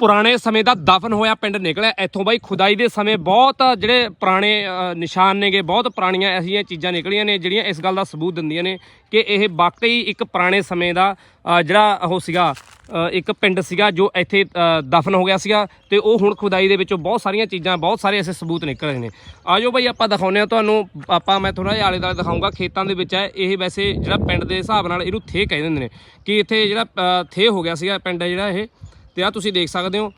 ਪੁਰਾਣੇ ਸਮੇਂ ਦਾ ਦਫਨ ਹੋਇਆ ਪਿੰਡ ਨਿਕਲਿਆ। ਇੱਥੋਂ ਬਾਈ ਖੁਦਾਈ ਦੇ ਸਮੇਂ ਬਹੁਤ ਜਿਹੜੇ ਪੁਰਾਣੇ ਨਿਸ਼ਾਨ ਨੇਗੇ ਬਹੁਤ ਪੁਰਾਣੀਆਂ ਐਸੀਆਂ ਚੀਜ਼ਾਂ ਨਿਕਲੀਆਂ ਨੇ ਜਿਹੜੀਆਂ ਇਸ ਗੱਲ ਦਾ ਸਬੂਤ ਦਿੰਦੀਆਂ ਨੇ ਕਿ ਇਹ ਵਾਕਈ ਇੱਕ ਪੁਰਾਣੇ ਸਮੇਂ ਦਾ ਜਿਹੜਾ ਉਹ ਸੀਗਾ ਇੱਕ ਪਿੰਡ ਸੀਗਾ ਜੋ ਇੱਥੇ ਦਫਨ ਹੋ ਗਿਆ ਸੀਗਾ ਤੇ ਉਹ ਹੁਣ ਖੁਦਾਈ ਦੇ ਵਿੱਚੋਂ ਬਹੁਤ ਸਾਰੀਆਂ ਚੀਜ਼ਾਂ ਬਹੁਤ ਸਾਰੇ ਐਸੇ ਸਬੂਤ ਨਿਕਲ ਰਹੇ ਨੇ। ਆਜੋ ਬਾਈ ਆਪਾਂ ਦਿਖਾਉਂਦੇ ਆ ਤੁਹਾਨੂੰ ਆਪਾਂ ਮੈਂ ਥੋੜਾ ਜਿਹਾ ਆਲੇ ਦੁਆਲੇ ਦਿਖਾਉਂਗਾ ਖੇਤਾਂ ਦੇ ਵਿੱਚ ਹੈ ਇਹ ਵੈਸੇ ਜਿਹੜਾ ਪਿੰਡ ਦੇ ਹਿਸਾਬ ਨਾਲ ਇਹਨੂੰ ਥੇ ਕਹਿ ਦਿੰਦੇ ਨੇ ਕਿ ਇੱਥੇ ਜਿਹੜਾ ਅ, ਥੇ ਹੋ ਗਿਆ ਸੀਗਾ ਪਿੰਡ ਜਿਹੜਾ ਇਹ। ਤੇ ਆ ਤੁਸੀਂ ਦੇਖ ਸਕਦੇ ਹੋ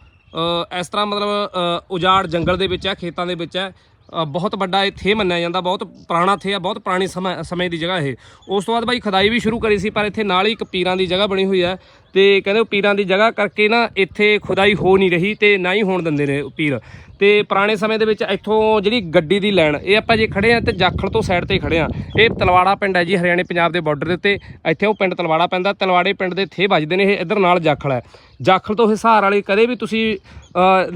ਇਸ ਤਰ੍ਹਾਂ ਮਤਲਬ ਉਜਾੜ ਜੰਗਲ ਦੇ ਵਿੱਚ ਹੈ, ਖੇਤਾਂ ਦੇ ਵਿੱਚ ਹੈ। ਬਹੁਤ ਵੱਡਾ ਇਹ ਥੇ ਮੰਨਿਆ ਜਾਂਦਾ, ਬਹੁਤ ਪੁਰਾਣਾ ਥੇ ਆ ਬਹੁਤ ਪੁਰਾਣੀ ਸਮੇਂ ਸਮੇਂ ਦੀ ਜਗ੍ਹਾ ਇਹ। ਉਸ ਤੋਂ ਬਾਅਦ ਬਾਈ ਖਦਾਈ ਵੀ ਸ਼ੁਰੂ ਕਰੀ ਸੀ, ਪਰ ਇੱਥੇ ਨਾਲ ਹੀ ਇੱਕ ਪੀਰਾਂ ਦੀ ਜਗ੍ਹਾ ਬਣੀ ਹੋਈ ਹੈ। ਤੇ ਕਹਿੰਦੇ ਉਹ ਪੀਰਾਂ ਦੀ ਜਗ੍ਹਾ ਕਰਕੇ ਨਾ ਇੱਥੇ ਖੁਦਾਈ ਹੋ ਨਹੀਂ ਰਹੀ ਤੇ ਨਾ ਹੀ ਹੋਣ ਦਿੰਦੇ ਨੇ ਪੀਰ। ਤੇ ਪੁਰਾਣੇ ਸਮੇਂ ਦੇ ਵਿੱਚ ਇੱਥੋਂ ਜਿਹੜੀ ਗੱਡੀ ਦੀ ਲਾਈਨ ਇਹ ਆਪਾਂ ਜੇ ਖੜੇ ਆ ਤੇ ਜਾਖਲ ਤੋਂ ਸਾਈਡ ਤੇ ਹੀ ਖੜੇ ਆ। ਇਹ ਤਲਵਾੜਾ ਪਿੰਡ ਹੈ ਜੀ, ਹਰਿਆਣੇ ਪੰਜਾਬ ਦੇ ਬਾਰਡਰ ਦੇ ਉੱਤੇ। ਇੱਥੇ ਉਹ ਪਿੰਡ ਤਲਵਾੜਾ ਪੈਂਦਾ, ਤਲਵਾੜੇ ਪਿੰਡ ਦੇ ਥੇ ਵੱਜਦੇ ਨੇ ਇਹ, ਇੱਧਰ ਨਾਲ ਜਾਖਲ ਹੈ। ਜਾਖਲ ਤੋਂ ਹਿਸਾਰ ਵਾਲੀ ਕਦੇ ਵੀ ਤੁਸੀਂ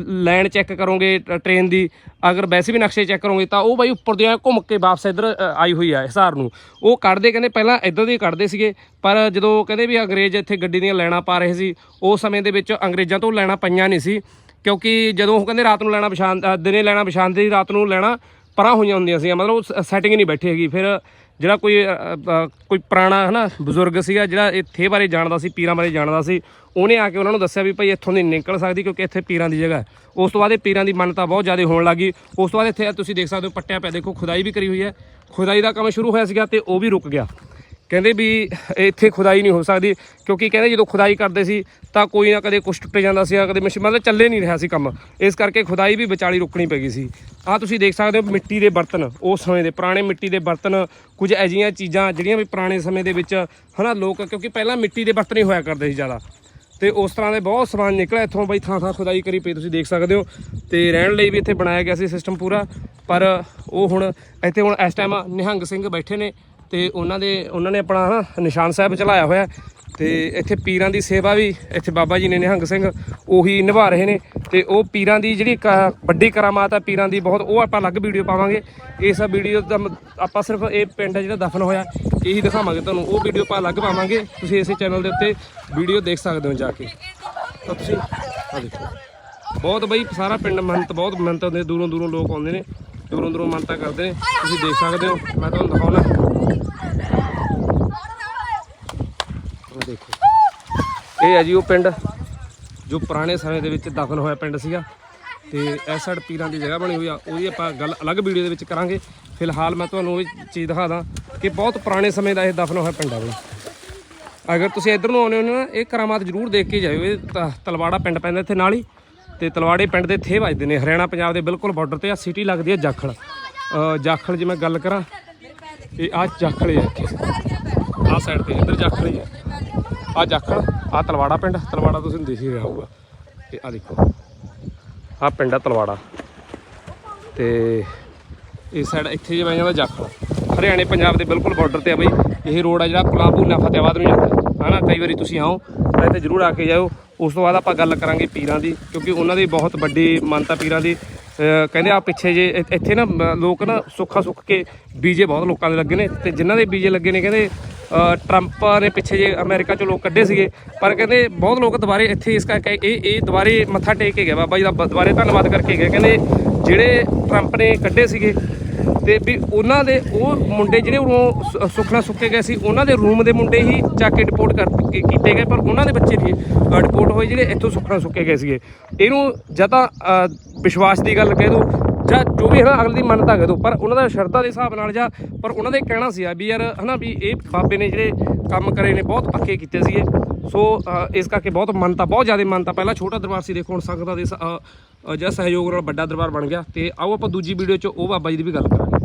ਲਾਈਨ ਚੈੱਕ ਕਰੋਗੇ ਟ- ਟ੍ਰੇਨ ਦੀ, ਅਗਰ ਵੈਸੇ ਵੀ ਨਕਸ਼ੇ ਚੈੱਕ ਕਰੋਗੇ ਤਾਂ ਉਹ ਬਾਈ ਉੱਪਰ ਦੀ ਘੁੰਮ ਕੇ ਵਾਪਸ ਇੱਧਰ ਆਈ ਹੋਈ ਆ ਹਿਸਾਰ ਨੂੰ। ਉਹ ਕੱਢਦੇ, ਕਹਿੰਦੇ ਪਹਿਲਾਂ ਇੱਧਰ ਦੀ ਕੱਢਦੇ ਸੀਗੇ, ਪਰ ਜਦੋਂ ਕਹਿੰਦੇ ਵੀ ਅੰਗਰੇਜ਼ ਇੱਥੇ ਗੱਡੀ ਦੀਆਂ ਲੈਣਾ ਪਾ ਰਹੇ ਸੀ। ਉਸ ਸਮੇਂ ਦੇ ਵਿੱਚ ਅੰਗਰੇਜ਼ਾਂ ਤੋਂ ਲੈਣਾ ਪਈਆਂ ਨਹੀਂ ਸੀ, ਕਿਉਂਕਿ ਜਦੋਂ ਉਹ ਕਹਿੰਦੇ ਰਾਤ ਨੂੰ ਲੈਣਾ ਵਿਛਾਣ ਦਿਨੇ ਲੈਣਾ ਵਿਛਾਣਦੇ ਸੀ, ਰਾਤ ਨੂੰ ਲੈਣਾ ਪਰਾਂ ਹੋਈਆਂ ਹੁੰਦੀਆਂ ਸੀ। ਮਤਲਬ ਸੈਟਿੰਗ ਨਹੀਂ ਬੈਠੀ ਹੈਗੀ। ਫਿਰ ਜਿਹੜਾ ਕੋਈ ਕੋਈ ਪੁਰਾਣਾ ਹਨਾ, ਬਜ਼ੁਰਗ ਸੀਗਾ, ਜਿਹੜਾ ਇੱਥੇ ਬਾਰੇ ਜਾਣਦਾ ਸੀ, ਪੀਰਾਂ ਬਾਰੇ ਜਾਣਦਾ ਸੀ, ਉਹਨੇ ਆ ਕੇ ਉਹਨਾਂ ਨੂੰ ਦੱਸਿਆ ਵੀ ਭਾਈ ਇੱਥੋਂ ਦੀ ਨਹੀਂ ਨਿਕਲ ਸਕਦੀ ਕਿਉਂਕਿ ਇੱਥੇ ਪੀਰਾਂ ਦੀ ਜਗ੍ਹਾ ਹੈ। ਉਸ ਤੋਂ ਬਾਅਦ ਇਹ ਪੀਰਾਂ ਦੀ ਮੰਨਤਾ ਬਹੁਤ ਜ਼ਿਆਦਾ ਹੋਣ ਲੱਗੀ ਉਸ ਤੋਂ ਬਾਅਦ ਇੱਥੇ ਤੁਸੀਂ ਦੇਖ ਸਕਦੇ ਹੋ, ਪੱਟਿਆ ਪਿਆ ਦੇਖੋ, ਖੁਦਾਈ ਵੀ ਕਰੀ ਹੋਈ ਹੈ। ਖੁਦਾਈ ਦਾ ਕੰਮ ਸ਼ੁਰੂ ਹੋਇਆ ਸੀਗਾ ਤੇ ਉਹ ਵੀ ਰੁਕ ਗਿਆ। ਕਹਿੰਦੇ ਵੀ ਇੱਥੇ ਖੁਦਾਈ ਨਹੀਂ ਹੋ ਸਕਦੀ, ਕਿਉਂਕਿ ਕਹਿੰਦੇ ਜਦੋਂ ਖੁਦਾਈ ਕਰਦੇ ਸੀ, ਤਾਂ ਕੋਈ ਨਾ ਕਦੇ ਕੁਛ ਟੁੱਟ ਜਾਂਦਾ ਸੀ ਕਦੇ ਮਸ਼ੀਨ ਮਤਲਬ ਚੱਲੇ ਨਹੀਂ ਰਿਹਾ ਸੀ ਕੰਮ। ਇਸ ਕਰਕੇ ਖੁਦਾਈ ਵੀ ਵਿਚਾਲੀ ਰੁਕਣੀ ਪੈ ਗਈ ਸੀ। ਆਹ ਤੁਸੀਂ ਦੇਖ ਸਕਦੇ ਹੋ ਮਿੱਟੀ ਦੇ ਬਰਤਨ, ਉਸ ਸਮੇਂ ਦੇ ਪੁਰਾਣੇ ਮਿੱਟੀ ਦੇ ਬਰਤਨ, ਕੁਝ ਅਜਿਹੀਆਂ ਚੀਜ਼ਾਂ ਜਿਹੜੀਆਂ ਵੀ ਪੁਰਾਣੇ ਸਮੇਂ ਦੇ ਵਿੱਚ, ਹਨਾ, ਲੋਕ, ਕਿਉਂਕਿ ਪਹਿਲਾਂ ਮਿੱਟੀ ਦੇ ਬਰਤਨ ਹੀ ਹੋਇਆ ਕਰਦੇ ਸੀ ਜ਼ਿਆਦਾ। ਤੇ ਉਸ ਤਰ੍ਹਾਂ ਦੇ ਬਹੁਤ ਸਮਾਨ ਨਿਕਲਿਆ ਇੱਥੋਂ, ਬਈ ਥਾਂ ਥਾਂ ਖੁਦਾਈ ਕਰੀ ਪਈ, ਤੁਸੀਂ ਦੇਖ ਸਕਦੇ ਹੋ। ਤੇ ਰਹਿਣ ਲਈ ਵੀ ਇੱਥੇ ਬਣਾਇਆ ਗਿਆ ਸੀ ਸਿਸਟਮ ਪੂਰਾ, ਪਰ ਉਹ ਹੁਣ, ਇੱਥੇ ਹੁਣ ਇਸ ਟਾਈਮ ਨਿਹੰਗ ਸਿੰਘ ਬੈਠੇ ਨੇ ਤੇ ਉਹਨਾਂ ਦੇ, ਉਹਨਾਂ ਨੇ ਆਪਣਾ ਨਾ ਨਿਸ਼ਾਨ ਸਾਹਿਬ ਚਲਾਇਆ ਹੋਇਆ ਤੇ ਇੱਥੇ ਪੀਰਾਂ ਦੀ ਸੇਵਾ ਵੀ ਇੱਥੇ ਬਾਬਾ ਜੀ ਨੇ ਨਿਹੰਗ ਸਿੰਘ ਉਹੀ ਨਿਭਾ ਰਹੇ ਨੇ ਤੇ ਉਹ ਪੀਰਾਂ ਦੀ ਜਿਹੜੀ ਕ- ਵੱਡੀ ਕਰਾਮਾਤ ਹੈ, ਪੀਰਾਂ ਦੀ ਬਹੁਤ, ਉਹ ਆਪਾਂ ਅਲੱਗ ਵੀਡੀਓ ਪਾਵਾਂਗੇ। ਇਸ ਵੀਡੀਓ ਦਾ ਮ- ਆਪਾਂ ਸਿਰਫ ਇਹ ਪਿੰਡ ਹੈ ਜਿਹੜਾ ਦਫਨ ਹੋਇਆ, ਇਹੀ ਦਿਖਾਵਾਂਗੇ ਤੁਹਾਨੂੰ। ਉਹ ਵੀਡੀਓ ਆਪਾਂ ਅਲੱਗ ਪਾਵਾਂਗੇ। ਤੁਸੀਂ ਇਸੇ ਚੈਨਲ ਦੇ ਉੱਤੇ ਵੀਡੀਓ ਦੇਖ ਸਕਦੇ ਹੋ ਜਾ ਕੇ। ਤਾਂ ਤੁਸੀਂ ਆ ਦੇਖੋ। ਬਹੁਤ ਬਈ, ਸਾਰਾ ਪਿੰਡ ਮਹੰਤ, ਬਹੁਤ ਮੰਨਤ ਦੇ ਦੂਰੋਂ ਦੂਰੋਂ ਲੋਕ ਆਉਂਦੇ ਨੇ। ਦੂਰੋਂ ਦੂਰੋਂ ਮੰਨਤਾਂ ਕਰਦੇ। ਨੇ ਤੁਸੀਂ ਦੇਖ ਸਕਦੇ ਹੋ। ਮੈਂ ਤੁਹਾਨੂੰ ਦਿਖਾਉਣਾ। ਉਹ ਦੇਖੋ। ਇਹ ਹੈ ਜੀ ਉਹ ਪਿੰਡ ਜੋ ਪੁਰਾਣੇ ਸਮੇਂ ਦੇ ਵਿੱਚ ਦਫਨ ਹੋਇਆ ਪਿੰਡ ਸੀਗਾ। ਤੇ ਇਸ ਸਾਈਡ ਪੀਰਾਂ ਦੀ ਜਗ੍ਹਾ ਬਣੀ ਹੋਈ ਆ। ਉਹਦੀ ਆਪਾਂ ਗੱਲ ਅਲੱਗ ਵੀਡੀਓ ਦੇ ਵਿੱਚ ਕਰਾਂਗੇ। ਫਿਲਹਾਲ ਮੈਂ ਤੁਹਾਨੂੰ ਇਹ ਚੀਜ਼ ਦਿਖਾ ਦਾਂ ਕਿ ਬਹੁਤ ਪੁਰਾਣੇ ਸਮੇਂ ਦਾ ਇਹ ਦਫਨ ਹੋਇਆ ਪਿੰਡ ਆ ਬਈ। ਅਗਰ ਤੁਸੀਂ ਇੱਧਰ ਨੂੰ ਆਉਂਦੇ ਹੋ ਨਾ, ਇਹ ਕਰਾਮਾਤ ਜ਼ਰੂਰ ਦੇਖ ਕੇ ਜਾਇਓ। ਇਹ ਤਲਵਾੜਾ ਪਿੰਡ ਪੈਂਦਾ ਇੱਥੇ ਨਾਲ ਹੀ। ਤੇ ਤਲਵਾੜੇ ਪਿੰਡ ਦੇ ਥੇ ਵੱਜਦੇ ਨੇ। ਹਰਿਆਣਾ ਪੰਜਾਬ ਦੇ ਬਿਲਕੁਲ ਬਾਰਡਰ ਤੇ ਆ ਸਿਟੀ ਲੱਗਦੀ ਆ ਜਾਖਲ। ਅ, ਜਾਖਲ ਜੇ ਮੈਂ ਗੱਲ ਕਰਾਂ ਇਹ ਆ ਜਾਖਲ ਹੈ ਇੱਥੇ। ਆ ਸਾਈਡ ਤੇ ਇੱਧਰ ਜਾਖਲ ਹੀ ਹੈ ਆ ਜਾਖਲ ਆ ਤਲਵਾੜਾ ਪਿੰਡ ਤਲਵਾੜਾ ਤੁਸੀਂ ਦੇਖ ਹੀ ਰਿਹਾ ਹੋਊਗਾ। ਤੇ ਆ ਦੇਖੋ ਆ ਪਿੰਡ ਆ ਤਲਵਾੜਾ। ਤੇ ਇਸ ਸਾਈਡ ਇੱਥੇ ਜਿਵੇਂ ਜਾਂਦਾ ਜਾਖਲ। ਹਰਿਆਣੇ ਪੰਜਾਬ ਦੇ ਬਿਲਕੁਲ ਬਾਰਡਰ ਤੇ ਆ ਬਈ। ਇਹ ਰੋਡ ਆ ਜਿਹੜਾ ਕਲਾਬੂਨਾ ਫਤਿਆਬਾਦ ਨੂੰ ਜਾਂਦਾ। ਹਨਾ ਕਈ ਵਾਰੀ ਤੁਸੀਂ ਆਓ ਤਾਂ ਇੱਥੇ ਜ਼ਰੂਰ ਆ ਕੇ ਜਾਓ ਉਸ ਤੋਂ ਬਾਅਦ ਆਪਾਂ ਗੱਲ ਕਰਾਂਗੇ ਪੀਰਾਂ ਦੀ, ਕਿਉਂਕਿ ਉਹਨਾਂ ਦੀ ਬਹੁਤ ਵੱਡੀ ਮਾਨਤਾ ਪੀਰਾਂ ਦੀ। ਕਹਿੰਦੇ ਆ ਪਿੱਛੇ ਜੇ ਇੱਥੇ ਨਾ ਲੋਕ ਨਾ ਸੁੱਖਾ ਸੁੱਖ ਕੇ ਬੀਜੇ ਬਹੁਤ ਲੋਕਾਂ ਦੇ ਲੱਗੇ ਨੇ, ਤੇ ਜਿਨ੍ਹਾਂ ਦੇ ਬੀਜੇ ਲੱਗੇ ਨੇ ਕਹਿੰਦੇ ਟਰੰਪ ਨੇ ਪਿੱਛੇ ਜੇ ਅਮਰੀਕਾ ਚੋਂ ਲੋਕ ਕੱਢੇ ਸੀਗੇ, ਪਰ ਕਹਿੰਦੇ ਬਹੁਤ ਲੋਕ ਦੁਬਾਰੇ ਇੱਥੇ ਇਸ ਕਰਕੇ ਇਹ ਇਹ ਦੁਬਾਰੇ ਮੱਥਾ ਟੇਕ ਕੇ ਗਏ। ਬਾਬਾ ਜੀ ਦਾ ਬ- ਦੁਬਾਰੇ ਧੰਨਵਾਦ ਕਰਕੇ ਗਏ। ਕਹਿੰਦੇ ਜਿਹੜੇ ਟਰੰਪ ਨੇ ਕੱਢੇ ਸੀਗੇ ਤੇ ਵੀ ਉਹਨਾਂ ਦੇ ਉਹ ਮੁੰਡੇ ਜਿਹੜੇ ਉਹ ਸੁਖਣਾ ਸੁੱਕੇ ਗਏ ਸੀ ਉਹਨਾਂ ਦੇ ਰੂਮ ਦੇ ਮੁੰਡੇ ਹੀ ਚੱਕ ਕੇ ਡਿਪੋਰਟ ਕਰ ਕੀਤੇ ਗਏ ਪਰ ਉਹਨਾਂ ਦੇ ਬੱਚੇ ਨਹੀਂ ਡਿਪੋਰਟ ਹੋਏ ਜਿਹੜੇ ਇੱਥੋਂ ਸੁਖਣਾ ਸੁੱਕੇ ਗਏ ਸੀਗੇ। ਇਹਨੂੰ ਜਾਂ ਤਾਂ ਵਿਸ਼ਵਾਸ ਦੀ ਗੱਲ ਕਹਿ ਦੋ ਜਾਂ ਜੋ ਵੀ ਹੈ ਨਾ ਅਗਲੇ ਦੀ ਮੰਨਤਾ ਕਹਿ ਦੋ ਪਰ ਉਹਨਾਂ ਦਾ ਸ਼ਰਧਾ ਦੇ ਹਿਸਾਬ ਨਾਲ ਜਾਂ ਪਰ ਉਹਨਾਂ ਦੇ ਕਹਿਣਾ ਸੀ ਆ ਵੀ ਯਾਰ ਹਨਾ ਵੀ ਇਹ ਬਾਬੇ ਨੇ ਜਿਹੜੇ ਕੰਮ ਕਰੇ ਨੇ ਬਹੁਤ ਪੱਕੇ ਕੀਤੇ ਸੀਗੇ। ਸੋ ਇਸ ਕਰਕੇ ਬਹੁਤ ਮੰਨਤਾ ਬਹੁਤ ਜ਼ਿਆਦਾ ਮੰਨਤਾ। ਪਹਿਲਾਂ ਛੋਟਾ ਦਰਬਾਰ ਸੀ ਦੇਖੋ ਹੁਣ ਸੰਗਤਾਂ ਦੇ ਸ- ਅ, ਜਿਹੜਾ ਸਹਿਯੋਗ ਨਾਲ ਵੱਡਾ ਦਰਬਾਰ ਬਣ ਗਿਆ। ਤੇ ਆਓ ਆਪਾਂ ਦੂਜੀ ਵੀਡੀਓ 'ਚ ਉਹ ਬਾਬਾ ਜੀ ਦੀ ਵੀ ਗੱਲ ਕਰਾਂਗੇ।